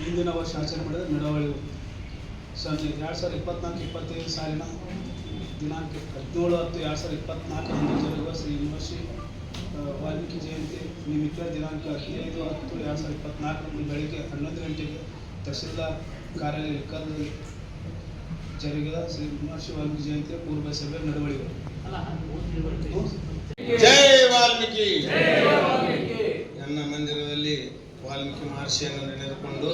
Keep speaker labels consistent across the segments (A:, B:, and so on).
A: ಹಿಂದಿನ ವರ್ಷ ಆಚರಣೆ ಮಾಡಿದ ನಡವಳಿ. ಸಂಜೆ ಎರಡು ಸಾವಿರದ ಇಪ್ಪತ್ನಾಲ್ಕು ಇಪ್ಪತ್ತೈದು ಸಾಲಿನ ದಿನಾಂಕ ಹದಿನೇಳು ಹತ್ತು ಎರಡು ಸಾವಿರದ ಇಪ್ಪತ್ನಾಲ್ಕರಂದು ಜರುಗುವ ಶ್ರೀ ಮಹರ್ಷಿ ವಾಲ್ಮೀಕಿ ಜಯಂತಿ ನಿಮಿತ್ತ ದಿನಾಂಕ ಹದಿನೈದು ಹತ್ತು ಎರಡು ಸಾವಿರದ ಇಪ್ಪತ್ನಾಲ್ಕರಂದು ಬೆಳಗ್ಗೆ ಹನ್ನೊಂದು ಗಂಟೆಗೆ ತಹಸೀಲ್ದಾರ್ ಕಾರ್ಯಾಲಯ ಇಕ್ಕಲದಲ್ಲಿ ಜರುಗಿದ ಶ್ರೀ ಮಹರ್ಷಿ ವಾಲ್ಮೀಕಿ ಜಯಂತಿಯ ಪೂರ್ವ ಸಭೆ ನಡವಳಿಗಳು
B: ಜೈ ವಾಲ್ಮೀಕಿ. ನನ್ನ ಮಂದಿರದಲ್ಲಿ ವಾಲ್ಮೀಕಿ ಮಹರ್ಷಿಯನ್ನು ನೆನೆದುಕೊಂಡು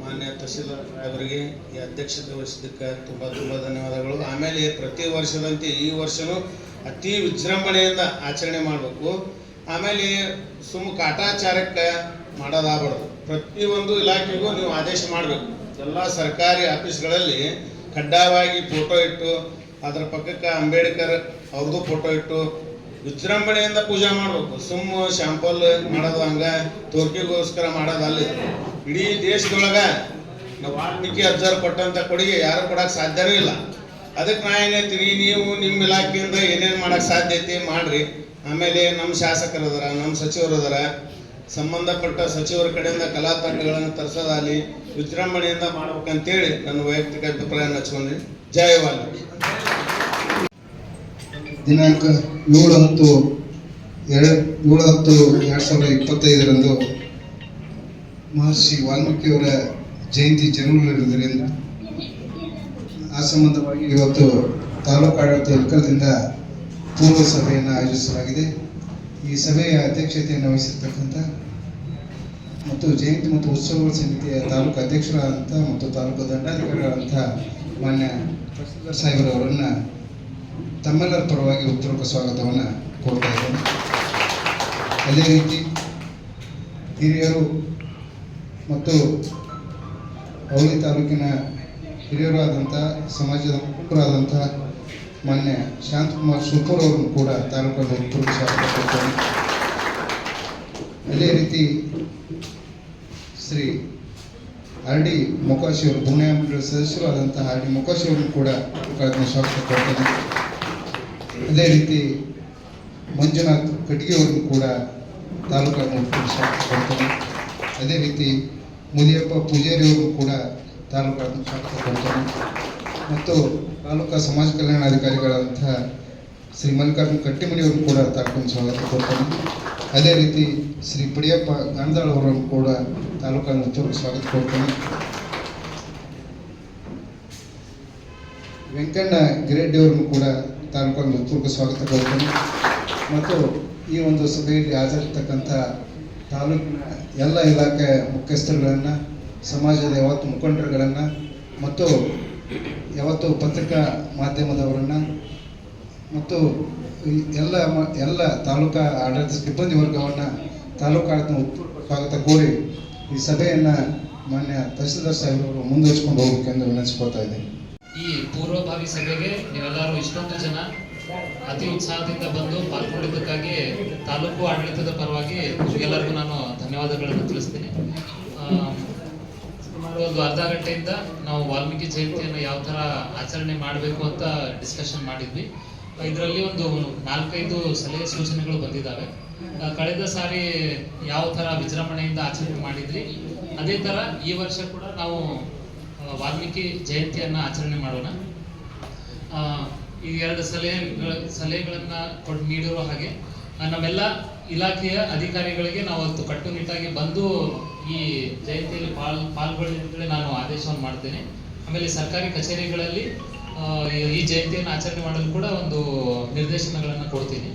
B: ಮಾನ್ಯ ತಹಸೀಲ್ದಾರ್ ಅವರಿಗೆ ಈ ಅಧ್ಯಕ್ಷತೆ ವಹಿಸಿದ್ದಕ್ಕೆ ತುಂಬ ತುಂಬ ಧನ್ಯವಾದಗಳು. ಆಮೇಲೆ ಪ್ರತಿ ವರ್ಷದಂತೆ ಈ ವರ್ಷವೂ ಅತಿ ವಿಜೃಂಭಣೆಯಿಂದ ಆಚರಣೆ ಮಾಡಬೇಕು. ಆಮೇಲೆ ಸುಮ್ಮ ಕಾಟಾಚಾರಕ್ಕೆ ಮಾಡೋದಾಗಬಾರ್ದು. ಪ್ರತಿಯೊಂದು ಇಲಾಖೆಗೂ ನೀವು ಆದೇಶ ಮಾಡಬೇಕು. ಎಲ್ಲ ಸರ್ಕಾರಿ ಆಫೀಸ್ಗಳಲ್ಲಿ ಕಡ್ಡಾಯವಾಗಿ ಫೋಟೋ ಇಟ್ಟು, ಅದರ ಪಕ್ಕಕ್ಕೆ ಅಂಬೇಡ್ಕರ್ ಅವ್ರದ್ದು ಫೋಟೋ ಇಟ್ಟು ವಿಜೃಂಭಣೆಯಿಂದ ಪೂಜೆ ಮಾಡಬೇಕು. ಸುಮ್ಮ ಶಾಂಪಲ್ ಮಾಡೋದು ಹಂಗ, ತೋರ್ಕಿಗೋಸ್ಕರ ಮಾಡೋದು ಅಲ್ಲಿ. ಇಡೀ ದೇಶದೊಳಗ ನಾವು ವಾಲ್ಮೀಕಿ ಅಬ್ಸರ್ವ್ ಕೊಟ್ಟಂತ ಕೊಡುಗೆ ಯಾರು ಕೊಡಕ್ಕೆ ಸಾಧ್ಯವೇ ಇಲ್ಲ. ಅದಕ್ಕೆ ನಾ ಏನೈತಿ ನೀವು ನಿಮ್ಮ ಇಲಾಖೆಯಿಂದ ಏನೇನು ಮಾಡಕ್ಕೆ ಸಾಧ್ಯ ಐತಿ ಮಾಡ್ರಿ. ಆಮೇಲೆ ನಮ್ಮ ಶಾಸಕರು ಅದಾರ, ನಮ್ಮ ಸಚಿವರು ಅದಾರ, ಸಂಬಂಧಪಟ್ಟ ಸಚಿವರ ಕಡೆಯಿಂದ ಕಲಾ ತಂಡಗಳನ್ನು ತರಿಸೋದಾಗಲಿ ವಿಜೃಂಭಣೆಯಿಂದ ಮಾಡ್ಬೇಕಂತೇಳಿ ನನ್ನ ವೈಯಕ್ತಿಕ ಅಭಿಪ್ರಾಯ ಹಚ್ಕೊಂಡ್ರಿ ಜಯ ವಾಲ್ಮೀಕಿ.
C: ದಿನಾಂಕ ಏಳು ಹತ್ತು ಎರಡು ಏಳು ಹತ್ತು ಎರಡು ಸಾವಿರದ ಇಪ್ಪತ್ತೈದರಂದು ಮಹರ್ಷಿ ವಾಲ್ಮೀಕಿಯವರ ಜಯಂತಿ ಜರುಗಲಿರುವುದರಿಂದ ಆ ಸಂಬಂಧವಾಗಿ ಇವತ್ತು ತಾಲೂಕು ಆಡಳಿತ ಇಲ್ಕಲದಿಂದ ಪೂರ್ವ ಸಭೆಯನ್ನು ಆಯೋಜಿಸಲಾಗಿದೆ. ಈ ಸಭೆಯ ಅಧ್ಯಕ್ಷತೆಯನ್ನು ವಹಿಸಿರ್ತಕ್ಕಂಥ ಮತ್ತು ಜಯಂತಿ ಮತ್ತು ಉತ್ಸವಗಳ ಸಮಿತಿಯ ತಾಲೂಕು ಅಧ್ಯಕ್ಷರಾದಂಥ ಮತ್ತು ತಾಲೂಕು ದಂಡಾಧಿಕಾರಿಗಳಾದಂಥ ಮಾನ್ಯ ಸಾಹೇಬರವರನ್ನು ತಮ್ಮೆಲ್ಲರ ಪರವಾಗಿ ಉತ್ತರಕ ಸ್ವಾಗತವನ್ನು ಕೊಡ್ತಾ ಇದ್ದೇನೆ. ಅದೇ ರೀತಿ ಹಿರಿಯರು ಮತ್ತು ಅವಳಿ ತಾಲೂಕಿನ ಹಿರಿಯರು ಆದಂಥ ಸಮಾಜದ ಮುಖಂಡರಾದಂಥ ಮಾನ್ಯ ಶಾಂತಕುಮಾರ್ ಸುಪೂರ್ ಅವರನ್ನು ಕೂಡ ತಾಲೂಕಲ್ಲಿ ಉತ್ತರಕ ಸ್ವಾಗತ ಕೊಡ್ತೇನೆ. ಅದೇ ರೀತಿ ಶ್ರೀ ಆರ್ ಡಿ ಮೊಕಾಶಿ ಅವರು ಪುಣ್ಯ ಮಂಡಳಿ ಸದಸ್ಯರು ಆದಂತಹ ಆರ್ ಡಿ ಮೊಕಾಶಿ ಕೂಡ ಸ್ವಾಗತ ಕೊಡ್ತೇನೆ. ಅದೇ ರೀತಿ ಮಂಜುನಾಥ್ ಕಟ್ಟಿಗೆ ಅವರನ್ನು ಕೂಡ ಸ್ವಾಗತ ಕೊಡ್ತೇನೆ ಅದೇ ರೀತಿ ಮುದಿಯಪ್ಪ ಪೂಜಾರಿ ಅವರು ಕೂಡ ಸ್ವಾಗತ ಕೊಡ್ತೇನೆ ಮತ್ತು ತಾಲೂಕಾ ಸಮಾಜ ಕಲ್ಯಾಣಾಧಿಕಾರಿಗಳಾದಂತಹ ಶ್ರೀ ಮಲ್ಲಿಕಾರ್ಜುನ ಕಟ್ಟಿಮನಿ ಅವರನ್ನು ಕೂಡ ತಾಲೂಕನ್ನು ಸ್ವಾಗತ ಕೊಡ್ತಾನೆ ಅದೇ ರೀತಿ ಶ್ರೀ ಪಡಿಯಪ್ಪ ಗಾಂಧಾಳ್ ಅವರನ್ನು ಕೂಡ ತಾಲೂಕನ್ನು ಉತ್ತರಕ್ಕೆ ಸ್ವಾಗತ ಕೊಡ್ತಾನೆ ವೆಂಕಣ್ಣ ಗಿರೆಡ್ಡಿಯವ್ರನ್ನು ಕೂಡ ತಾಲೂಕನ್ನು ಉತ್ತರಕ್ಕೆ ಸ್ವಾಗತ ಕೋರ್ತೇನೆ ಮತ್ತು ಈ ಒಂದು ಸಭೆಯಲ್ಲಿ ಹಾಜರಿರ್ತಕ್ಕಂಥ ತಾಲೂಕಿನ ಎಲ್ಲ ಇಲಾಖೆ ಮುಖ್ಯಸ್ಥರುಗಳನ್ನು, ಸಮಾಜದ ಯಾವತ್ತು ಮುಖಂಡರುಗಳನ್ನು, ಮತ್ತು ಯಾವತ್ತು ಪತ್ರಿಕಾ ಮಾಧ್ಯಮದವರನ್ನು, ಮತ್ತು ಎಲ್ಲ ಎಲ್ಲ ತಾಲೂಕಾ ಆಡಳಿತ ಸಿಬ್ಬಂದಿ ವರ್ಗವನ್ನು ತಾಲೂಕು ಆಡಳಿತ ಸ್ವಾಗತ ಕೋರಿ ಈ ಸಭೆಯನ್ನು ಮಾನ್ಯ ತಹಸೀಲ್ದಾರ್ ಸಾಹೇಬರು ಮುಂದುವರಿಸ್ಕೊಂಡು ಹೋಗಬೇಕೆಂದು ವಿನಂತಿಸ್ಕೊಳ್ತಾ ಇದ್ದೀನಿ.
D: ಈ ಪೂರ್ವಭಾವಿ ಸಭೆಗೆ ನೀವೆಲ್ಲರೂ ಇಷ್ಟೊಂದು ಜನ ಅತಿ ಉತ್ಸಾಹದಿಂದ ಬಂದು ಪಾಲ್ಗೊಂಡಿದ್ದಕ್ಕಾಗಿ ತಾಲೂಕು ಆಡಳಿತದ ಪರವಾಗಿ ಎಲ್ಲರಿಗೂ ನಾನು ಧನ್ಯವಾದಗಳನ್ನು ತಿಳಿಸ್ತೀನಿ. ಸುಮಾರು ಒಂದು ಅರ್ಧ ಗಂಟೆಯಿಂದ ನಾವು ವಾಲ್ಮೀಕಿ ಜಯಂತಿಯನ್ನು ಯಾವ ಥರ ಆಚರಣೆ ಮಾಡಬೇಕು ಅಂತ ಡಿಸ್ಕಷನ್ ಮಾಡಿದ್ವಿ. ಇದರಲ್ಲಿ ಒಂದು ನಾಲ್ಕೈದು ಸಲಹೆ ಸೂಚನೆಗಳು ಬಂದಿದ್ದಾವೆ. ಕಳೆದ ಸಾರಿ ಯಾವ ಥರ ವಿಜೃಂಭಣೆಯಿಂದ ಆಚರಣೆ ಮಾಡಿದ್ವಿ ಅದೇ ಥರ ಈ ವರ್ಷ ಕೂಡ ನಾವು ವಾಲ್ಮೀಕಿ ಜಯಂತಿಯನ್ನು ಆಚರಣೆ ಮಾಡೋಣ. ಈ ಎರಡು ಸಲಹೆಗಳ ಸಲಹೆಗಳನ್ನು ಕೊಟ್ಟು ನೀಡಿರುವ ಹಾಗೆ ನಮ್ಮೆಲ್ಲ ಇಲಾಖೆಯ ಅಧಿಕಾರಿಗಳಿಗೆ ನಾವು ಕಟ್ಟುನಿಟ್ಟಾಗಿ ಬಂದು ಈ ಜಯಂತಿಯಲ್ಲಿ ಪಾಲ್ ಪಾಲ್ಗೊಳ್ಳಿ ನಾನು ಆದೇಶವನ್ನು ಮಾಡ್ತೇನೆ. ಆಮೇಲೆ ಸರ್ಕಾರಿ ಕಚೇರಿಗಳಲ್ಲಿ ಈ ಜಯಂತಿಯನ್ನು ಆಚರಣೆ ಮಾಡಲು ಕೂಡ ಒಂದು ನಿರ್ದೇಶನಗಳನ್ನು ಕೊಡ್ತೀನಿ.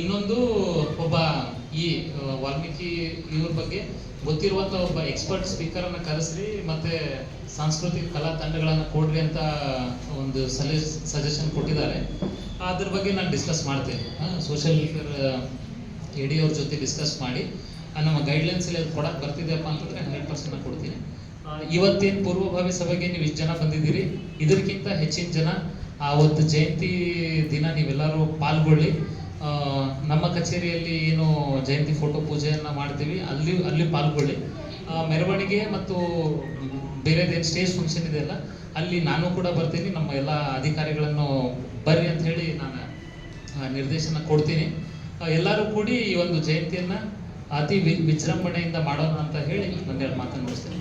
D: ಇನ್ನೊಂದು, ಒಬ್ಬ ಈ ವಾಲ್ಮೀಕಿ ಇವ್ರ ಬಗ್ಗೆ ಗೊತ್ತಿರುವಂತ ಒಬ್ಬ ಎಕ್ಸ್ಪರ್ಟ್ ಸ್ಪೀಕರ್ ಅನ್ನ ಕರೆಸ್ರಿ, ಮತ್ತೆ ಸಾಂಸ್ಕೃತಿಕ ಕಲಾ ತಂಡಗಳನ್ನ ಕೊಡ್ರಿ ಅಂತ ಒಂದು ಸಲಹೆ ಸಜೆಷನ್ ಕೊಟ್ಟಿದ್ದಾರೆ. ಅದ್ರ ಬಗ್ಗೆ ನಾನು ಡಿಸ್ಕಸ್ ಮಾಡ್ತೇನೆ. ಸೋಷಿಯಲ್ ವೆಲ್ಫೇರ್ ಎ ಅವ್ರ ಜೊತೆ ಡಿಸ್ಕಸ್ ಮಾಡಿ ನಮ್ಮ ಗೈಡ್ಲೈನ್ಸ್ ಅಲ್ಲಿ ಅದು ಕೊಡಕ್ ಬರ್ತಿದೆಯಪ್ಪ ಅಂತಂದ್ರೆ ಹಂಡ್ರೆಡ್ ಪರ್ಸೆಂಟ್ ಕೊಡ್ತೀನಿ. ಇವತ್ತೇನು ಪೂರ್ವಭಾವಿ ಸಭೆಗೆ ನೀವು ಇಷ್ಟು ಜನ ಬಂದಿದ್ದೀರಿ. ಇದಕ್ಕಿಂತ ಹೆಚ್ಚಿನ ಜನ ಆವತ್ತು ಜಯಂತಿ ದಿನ ನೀವೆಲ್ಲರೂ ಪಾಲ್ಗೊಳ್ಳಿ. ನಮ್ಮ ಕಚೇರಿಯಲ್ಲಿ ಏನು ಜಯಂತಿ ಫೋಟೋ ಪೂಜೆಯನ್ನು ಮಾಡ್ತೀವಿ, ಅಲ್ಲಿ ಅಲ್ಲಿ ಪಾಲ್ಗೊಳ್ಳಿ. ಮೆರವಣಿಗೆ ಮತ್ತು ಬೇರೆದೇನು ಸ್ಟೇಜ್ ಫಂಕ್ಷನ್ ಇದೆಯಲ್ಲ ಅಲ್ಲಿ ನಾನು ಕೂಡ ಬರ್ತೀನಿ, ನಮ್ಮ ಎಲ್ಲ ಅಧಿಕಾರಿಗಳನ್ನು ಬರ್ರಿ ಅಂತ ಹೇಳಿ ನಾನು ನಿರ್ದೇಶನ ಕೊಡ್ತೀನಿ. ಎಲ್ಲರೂ ಕೂಡಿ ಈ ಒಂದು ಜಯಂತಿಯನ್ನು ಅತಿ ವಿಜೃಂಭಣೆಯಿಂದ ಮಾಡೋಣ ಅಂತ ಹೇಳಿ ಒಂದೆರಡು ಮಾತನ್ನು ಮುಗಿಸ್ತೀನಿ.